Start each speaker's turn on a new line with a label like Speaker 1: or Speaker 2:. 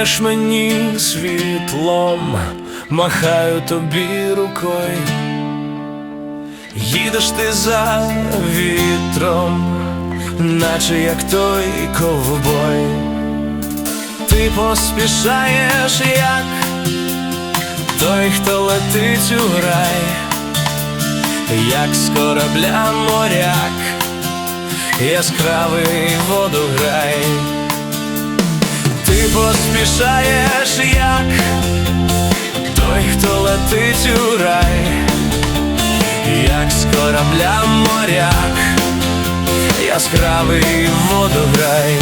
Speaker 1: Сяєш мені світлом, махаю тобі рукою, їдеш ти за вітром, наче як той ковбой, ти поспішаєш, як той, хто летить у рай, як з корабля моряк, яскравий водограй. Поспішаєш, як той, хто летить у рай, як з корабля моряк, яскравий водограй.